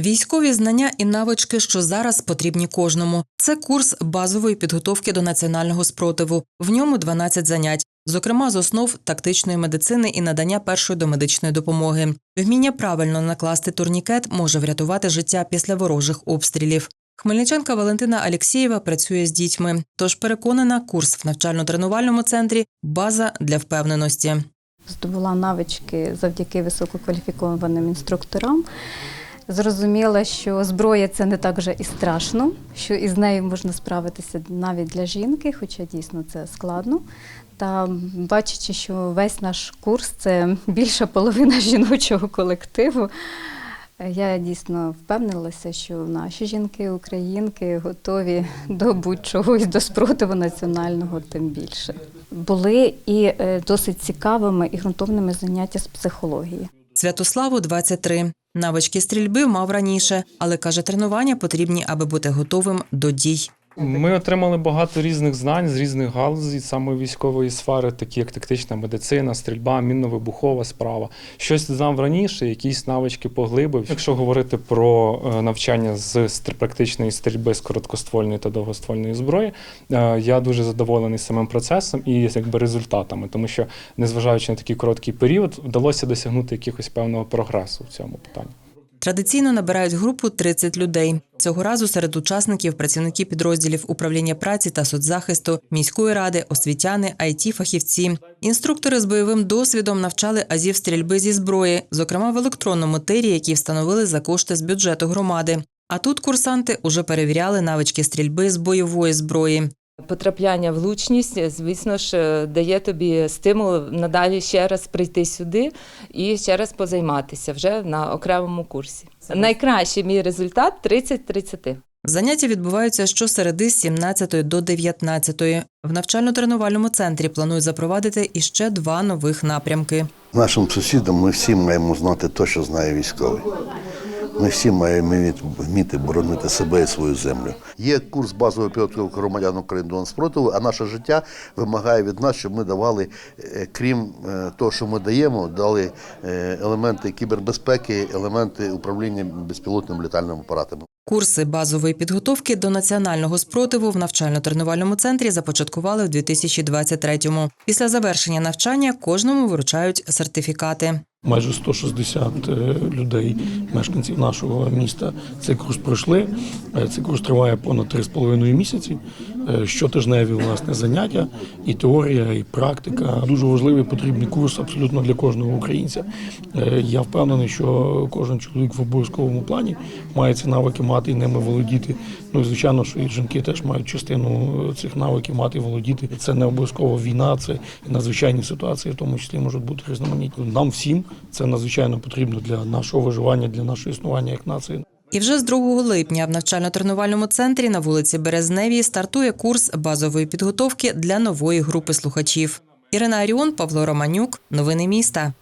Військові знання і навички, що зараз потрібні кожному. Це курс базової підготовки до національного спротиву. В ньому 12 занять, зокрема з основ тактичної медицини і надання першої домедичної допомоги. Вміння правильно накласти турнікет може врятувати життя після ворожих обстрілів. Хмельничанка Валентина Алєксєєва працює з дітьми, тож переконана, курс в навчально-тренувальному центрі база для впевненості. здобула навички завдяки висококваліфікованим інструкторам. Зрозуміла, що зброя це не так вже і страшно, що із нею можна справитися навіть для жінки, хоча дійсно це складно. Та бачачи, що весь наш курс це більша половина жіночого колективу. Я дійсно впевнилася, що наші жінки, українки готові до будь-чого і до спротиву національного, тим більше. Були і е, досить цікавими і ґрунтовними заняття з психології. Святославу 23. Навички стрільби мав раніше, але каже, тренування потрібні, аби бути готовим до дій. Ми отримали багато різних знань з різних галузей, саме військової сфери, такі як тактична медицина, стрільба, мінно-вибухова справа. Щось знав раніше, якісь навички поглибив. Якщо говорити про е, навчання з практичної стрільби з короткоствольної та довгоствольної зброї, е, я дуже задоволений самим процесом і якби результатами, тому що, незважаючи на такий короткий період, вдалося досягнути якихось певного прогресу в цьому питанні. Традиційно набирають групу 30 людей. Цього разу серед учасників працівники підрозділів управління праці та соцзахисту, міської ради, освітяни, it фахівці. Інструктори з бойовим досвідом навчали азів стрільби зі зброї, зокрема в електронному тирі, які встановили за кошти з бюджету громади. А тут курсанти уже перевіряли навички стрільби з бойової зброї. Потрапляння в влучність, звісно ж, е, дає тобі стимул надалі ще раз прийти сюди і ще раз позайматися вже на окремому курсі. Найкращий мій результат 30-30. Заняття відбуваються щосереди з 17 до 19. В навчально-тренувальному центрі планують запровадити іще два нових напрямки. Нашим сусідам ми всі маємо знати те, що знає військовий. Ми всі маємо вміти- боронити себе і свою землю. Є курс базової підготовки громадян України до спротиву, а наше життя вимагає від нас, щоб ми давали, е, крім е, того, що ми даємо, дали е, елементи кібербезпеки, елементи управління безпілотними літальними апаратами. Курси базової підготовки до національного спротиву в навчально-тренувальному центрі започаткували в 2023-му. Після завершення навчання кожному вручають сертифікати. Майже 160 е, людей, мешканців нашого міста, цей курс пройшли. Е, Цей курс триває понад 3,5 місяці. Е, Щотижневі власне заняття, і теорія, і практика. Дуже важливий потрібний курс абсолютно для кожного українця. Е, Я впевнений, що кожен чоловік в обов'язковому плані має ці навики мати і ними володіти. Ну і звичайно, що і жінки теж мають частину е, цих навиків мати і володіти. Це не обов'язково війна, це надзвичайні ситуації, в тому числі можуть бути різноманітні. Нам всім це надзвичайно потрібно для нашого виживання, для нашого існування як нації. І вже з 2 липня в навчально-тренувальному центрі на вулиці Березневій стартує курс базової підготовки для нової групи слухачів. Ірина Аріон, Павло Романюк. Новини міста.